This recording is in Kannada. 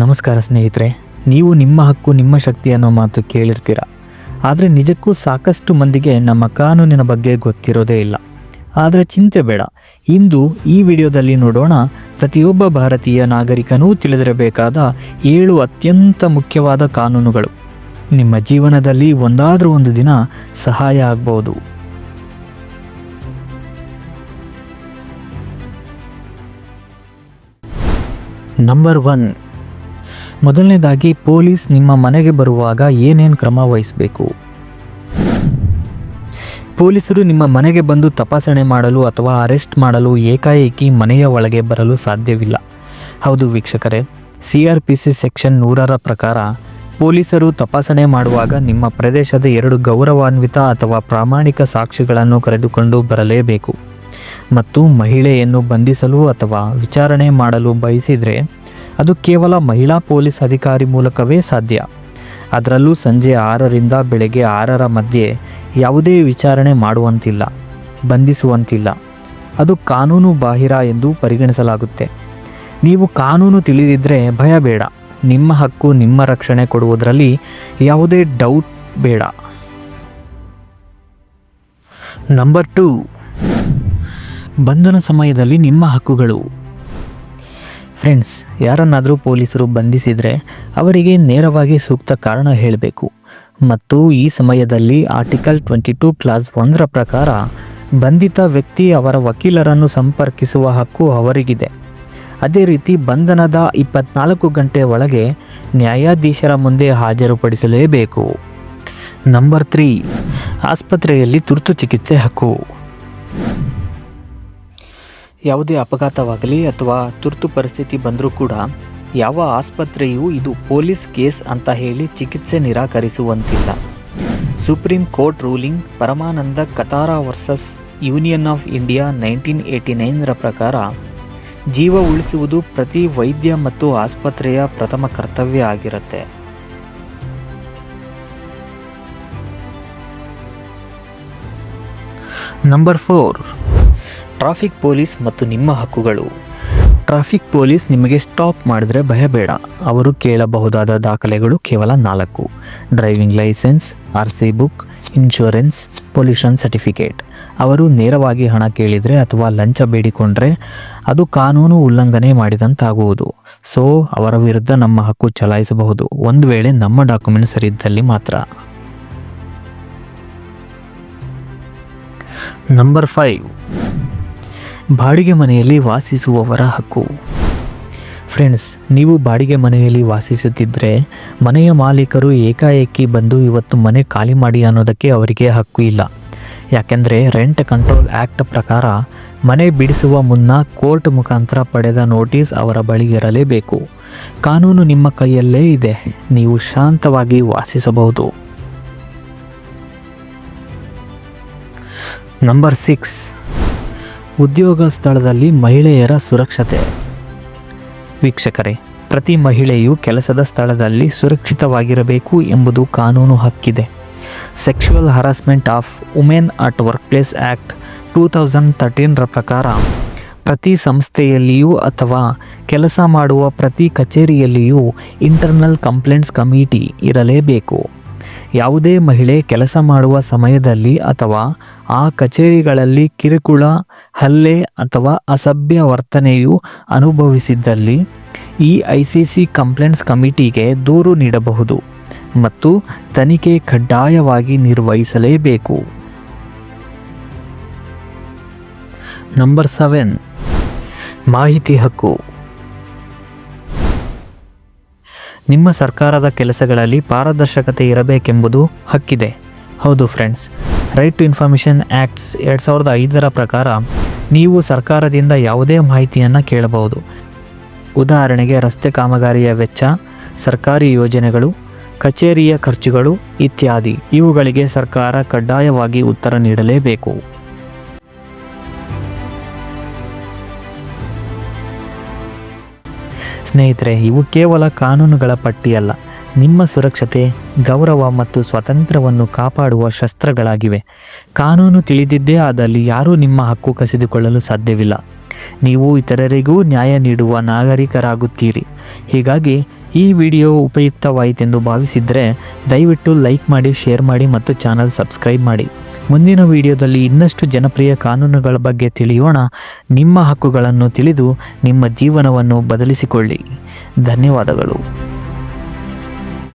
ನಮಸ್ಕಾರ ಸ್ನೇಹಿತರೆ, ನೀವು ನಿಮ್ಮ ಹಕ್ಕು, ನಿಮ್ಮ ಶಕ್ತಿ ಅನ್ನೋ ಮಾತು ಕೇಳಿರ್ತೀರ? ಆದರೆ ನಿಜಕ್ಕೂ ಸಾಕಷ್ಟು ಮಂದಿಗೆ ನಮ್ಮ ಕಾನೂನಿನ ಬಗ್ಗೆ ಗೊತ್ತಿರೋದೇ ಇಲ್ಲ. ಆದರೆ ಚಿಂತೆ ಬೇಡ. ಇಂದು ಈ ವಿಡಿಯೋದಲ್ಲಿ ನೋಡೋಣ, ಪ್ರತಿಯೊಬ್ಬ ಭಾರತೀಯ ನಾಗರಿಕನೂ ತಿಳಿದಿರಬೇಕಾದ ಏಳು ಅತ್ಯಂತ ಮುಖ್ಯವಾದ ಕಾನೂನುಗಳು. ನಿಮ್ಮ ಜೀವನದಲ್ಲಿ ಒಂದಾದರೂ ಒಂದು ದಿನ ಸಹಾಯ ಆಗ್ಬೋದು. ನಂಬರ್ ಒನ್ ಮೊದಲನೇದಾಗಿ ಪೊಲೀಸ್ ನಿಮ್ಮ ಮನೆಗೆ ಬರುವಾಗ ಏನೇನು ಕ್ರಮ ವಹಿಸಬೇಕು? ಪೊಲೀಸರು ನಿಮ್ಮ ಮನೆಗೆ ಬಂದು ತಪಾಸಣೆ ಮಾಡಲು ಅಥವಾ ಅರೆಸ್ಟ್ ಮಾಡಲು ಏಕಾಏಕಿ ಮನೆಯ ಒಳಗೆ ಬರಲು ಸಾಧ್ಯವಿಲ್ಲ. ಹೌದು ವೀಕ್ಷಕರೇ, C R P C section ನೂರರ ಪ್ರಕಾರ ಪೊಲೀಸರು ತಪಾಸಣೆ ಮಾಡುವಾಗ ನಿಮ್ಮ ಪ್ರದೇಶದ ಎರಡು ಗೌರವಾನ್ವಿತ ಅಥವಾ ಪ್ರಾಮಾಣಿಕ ಸಾಕ್ಷಿಗಳನ್ನು ಕರೆದುಕೊಂಡು ಬರಲೇಬೇಕು. ಮತ್ತು ಮಹಿಳೆಯನ್ನು ಬಂಧಿಸಲು ಅಥವಾ ವಿಚಾರಣೆ ಮಾಡಲು ಬಯಸಿದರೆ ಅದು ಕೇವಲ ಮಹಿಳಾ ಪೊಲೀಸ್ ಅಧಿಕಾರಿ ಮೂಲಕವೇ ಸಾಧ್ಯ. ಅದರಲ್ಲೂ ಸಂಜೆ ಆರರಿಂದ ಬೆಳಗ್ಗೆ ಆರರ ಮಧ್ಯೆ ಯಾವುದೇ ವಿಚಾರಣೆ ಮಾಡುವಂತಿಲ್ಲ, ಬಂಧಿಸುವಂತಿಲ್ಲ. ಅದು ಕಾನೂನು ಬಾಹಿರ ಎಂದು ಪರಿಗಣಿಸಲಾಗುತ್ತೆ. ನೀವು ಕಾನೂನು ತಿಳಿದಿದ್ದರೆ ಭಯ ಬೇಡ. ನಿಮ್ಮ ಹಕ್ಕು ನಿಮ್ಮ ರಕ್ಷಣೆ ಕೊಡುವುದರಲ್ಲಿ ಯಾವುದೇ ಡೌಟ್ ಬೇಡ. ನಂಬರ್ ಟು ಬಂಧನ ಸಮಯದಲ್ಲಿ ನಿಮ್ಮ ಹಕ್ಕುಗಳು. ಫ್ರೆಂಡ್ಸ್, ಯಾರನ್ನಾದರೂ ಪೊಲೀಸರು ಬಂಧಿಸಿದರೆ ಅವರಿಗೆ ನೇರವಾಗಿ ಸೂಕ್ತ ಕಾರಣ ಹೇಳಬೇಕು. ಮತ್ತು ಈ ಸಮಯದಲ್ಲಿ ಆರ್ಟಿಕಲ್ ಟ್ವೆಂಟಿ ಟೂ ಕ್ಲಾಸ್ ಒಂದರ ಪ್ರಕಾರ ಬಂಧಿತ ವ್ಯಕ್ತಿ ಅವರ ವಕೀಲರನ್ನು ಸಂಪರ್ಕಿಸುವ ಹಕ್ಕು ಅವರಿಗಿದೆ. ಅದೇ ರೀತಿ ಬಂಧನದ ಇಪ್ಪತ್ನಾಲ್ಕು ಗಂಟೆ ಒಳಗೆ ನ್ಯಾಯಾಧೀಶರ ಮುಂದೆ ಹಾಜರುಪಡಿಸಲೇಬೇಕು. ನಂಬರ್ ತ್ರೀ, ಆಸ್ಪತ್ರೆಯಲ್ಲಿ ತುರ್ತು ಚಿಕಿತ್ಸೆ ಹಕ್ಕು. ಯಾವುದೇ ಅಪಘಾತವಾಗಲಿ ಅಥವಾ ತುರ್ತು ಪರಿಸ್ಥಿತಿ ಬಂದರೂ ಕೂಡ ಯಾವ ಆಸ್ಪತ್ರೆಯೂ ಇದು ಪೊಲೀಸ್ ಕೇಸ್ ಅಂತ ಹೇಳಿ ಚಿಕಿತ್ಸೆ ನಿರಾಕರಿಸುವಂತಿಲ್ಲ. Supreme court ruling Paramanand Katara versus Union of India nineteen eighty ನೈನರ ಪ್ರಕಾರ ಜೀವ ಉಳಿಸುವುದು ಪ್ರತಿ ವೈದ್ಯ ಮತ್ತು ಆಸ್ಪತ್ರೆಯ ಪ್ರಥಮ ಕರ್ತವ್ಯ ಆಗಿರುತ್ತೆ. ನಂಬರ್ ಫೋರ್ ಟ್ರಾಫಿಕ್ ಪೊಲೀಸ್ ಮತ್ತು ನಿಮ್ಮ ಹಕ್ಕುಗಳು. ಟ್ರಾಫಿಕ್ ಪೊಲೀಸ್ ನಿಮಗೆ ಸ್ಟಾಪ್ ಮಾಡಿದ್ರೆ ಭಯ ಬೇಡ. ಅವರು ಕೇಳಬಹುದಾದ ದಾಖಲೆಗಳು ಕೇವಲ ನಾಲ್ಕು. Driving licence, R C book, insurance, pollution certificate. ಅವರು ನೇರವಾಗಿ ಹಣ ಕೇಳಿದರೆ ಅಥವಾ ಲಂಚ ಬೇಡಿಕೊಂಡ್ರೆ ಅದು ಕಾನೂನು ಉಲ್ಲಂಘನೆ ಮಾಡಿದಂತಾಗುವುದು. ಸೊ, ಅವರ ವಿರುದ್ಧ ನಮ್ಮ ಹಕ್ಕು ಚಲಾಯಿಸಬಹುದು. ಒಂದು ವೇಳೆ ನಮ್ಮ ಡಾಕ್ಯುಮೆಂಟ್ ಸರಿದ್ದಲ್ಲಿ ಮಾತ್ರ. Number five. ಬಾಡಿಗೆ ಮನೆಯಲ್ಲಿ ವಾಸಿಸುವವರ ಹಕ್ಕು. ಫ್ರೆಂಡ್ಸ್ ನೀವು ಬಾಡಿಗೆ ಮನೆಯಲ್ಲಿ ವಾಸಿಸುತ್ತಿದ್ದರೆ ಮನೆಯ ಮಾಲೀಕರು ಏಕಾಏಕಿ ಬಂದು ಇವತ್ತು ಮನೆ ಖಾಲಿ ಮಾಡಿ ಅನ್ನೋದಕ್ಕೆ ಅವರಿಗೆ ಹಕ್ಕು ಇಲ್ಲ. ಯಾಕೆಂದರೆ ರೆಂಟ್ ಕಂಟ್ರೋಲ್ ಆ್ಯಕ್ಟ್ ಪ್ರಕಾರ ಮನೆ ಬಿಡಿಸುವ ಮುನ್ನ ಕೋರ್ಟ್ ಮುಖಾಂತರ ಪಡೆದ ನೋಟಿಸ್ ಅವರ ಬಳಿ ಇರಲೇಬೇಕು. ಕಾನೂನು ನಿಮ್ಮ ಕೈಯಲ್ಲೇ ಇದೆ. ನೀವು ಶಾಂತವಾಗಿ ವಾಸಿಸಬಹುದು. ನಂಬರ್ ಸಿಕ್ಸ್ ಉದ್ಯೋಗ ಸ್ಥಳದಲ್ಲಿ ಮಹಿಳೆಯರ ಸುರಕ್ಷತೆ. ವೀಕ್ಷಕರೇ, ಪ್ರತಿ ಮಹಿಳೆಯು ಕೆಲಸದ ಸ್ಥಳದಲ್ಲಿ ಸುರಕ್ಷಿತವಾಗಿರಬೇಕು ಎಂಬುದು ಕಾನೂನು ಹಕ್ಕಿದೆ. Sexual harassment of women at workplace act two thousand ತರ್ಟೀನ್ರ ಪ್ರಕಾರ, ಪ್ರತಿ ಸಂಸ್ಥೆಯಲ್ಲಿಯೂ ಅಥವಾ ಕೆಲಸ ಮಾಡುವ ಪ್ರತಿ ಕಚೇರಿಯಲ್ಲಿಯೂ ಇಂಟರ್ನಲ್ ಕಂಪ್ಲೇಂಟ್ಸ್ ಕಮಿಟಿ ಇರಲೇಬೇಕು. ಯಾವುದೇ ಮಹಿಳೆ ಕೆಲಸ ಮಾಡುವ ಸಮಯದಲ್ಲಿ ಅಥವಾ ಆ ಕಚೇರಿಗಳಲ್ಲಿ ಕಿರುಕುಳ, ಹಲ್ಲೆ ಅಥವಾ ಅಸಭ್ಯ ವರ್ತನೆಯು ಅನುಭವಿಸಿದ್ದಲ್ಲಿ ಈ ಐ ಸಿ ಸಿ ಕಂಪ್ಲೇಂಟ್ಸ್ ಕಮಿಟಿಗೆ ದೂರು ನೀಡಬಹುದು ಮತ್ತು ತನಿಖೆ ಕಡ್ಡಾಯವಾಗಿ ನಿರ್ವಹಿಸಲೇಬೇಕು. Number seven. ಮಾಹಿತಿ ಹಕ್ಕು. ನಿಮ್ಮ ಸರ್ಕಾರದ ಕೆಲಸಗಳಲ್ಲಿ ಪಾರದರ್ಶಕತೆ ಇರಬೇಕೆಂಬುದು ಹಕ್ಕಿದೆ. ಹೌದು friends, right to information acts ಎರಡು ಸಾವಿರದ ಐದರ ಪ್ರಕಾರ ನೀವು ಸರ್ಕಾರದಿಂದ ಯಾವುದೇ ಮಾಹಿತಿಯನ್ನು ಕೇಳಬಹುದು. ಉದಾಹರಣೆಗೆ ರಸ್ತೆ ಕಾಮಗಾರಿಯ ವೆಚ್ಚ, ಸರ್ಕಾರಿ ಯೋಜನೆಗಳು, ಕಚೇರಿಯ ಖರ್ಚುಗಳು ಇತ್ಯಾದಿ. ಇವುಗಳಿಗೆ ಸರ್ಕಾರ ಕಡ್ಡಾಯವಾಗಿ ಉತ್ತರ ನೀಡಲೇಬೇಕು. ಸ್ನೇಹಿತರೆ, ಇವು ಕೇವಲ ಕಾನೂನುಗಳ ಪಟ್ಟಿಯಲ್ಲ. ನಿಮ್ಮ ಸುರಕ್ಷತೆ, ಗೌರವ ಮತ್ತು ಸ್ವಾತಂತ್ರ್ಯವನ್ನು ಕಾಪಾಡುವ ಶಸ್ತ್ರಗಳಾಗಿವೆ. ಕಾನೂನು ತಿಳಿದಿದ್ದೇ ಆದಲ್ಲಿ ಯಾರೂ ನಿಮ್ಮ ಹಕ್ಕು ಕಸಿದುಕೊಳ್ಳಲು ಸಾಧ್ಯವಿಲ್ಲ. ನೀವು ಇತರರಿಗೂ ನ್ಯಾಯ ನೀಡುವ ನಾಗರಿಕರಾಗುತ್ತೀರಿ. ಹೀಗಾಗಿ ಈ ವಿಡಿಯೋ ಉಪಯುಕ್ತವಾಯಿತೆಂದು ಭಾವಿಸಿದರೆ ದಯವಿಟ್ಟು ಲೈಕ್ ಮಾಡಿ, ಶೇರ್ ಮಾಡಿ ಮತ್ತು ಚಾನಲ್ ಸಬ್ಸ್ಕ್ರೈಬ್ ಮಾಡಿ. ಮುಂದಿನ ವಿಡಿಯೋದಲ್ಲಿ ಇನ್ನಷ್ಟು ಜನಪ್ರಿಯ ಕಾನೂನುಗಳ ಬಗ್ಗೆ ತಿಳಿಯೋಣ. ನಿಮ್ಮ ಹಕ್ಕುಗಳನ್ನು ತಿಳಿದು ನಿಮ್ಮ ಜೀವನವನ್ನು ಬದಲಿಸಿಕೊಳ್ಳಿ. ಧನ್ಯವಾದಗಳು.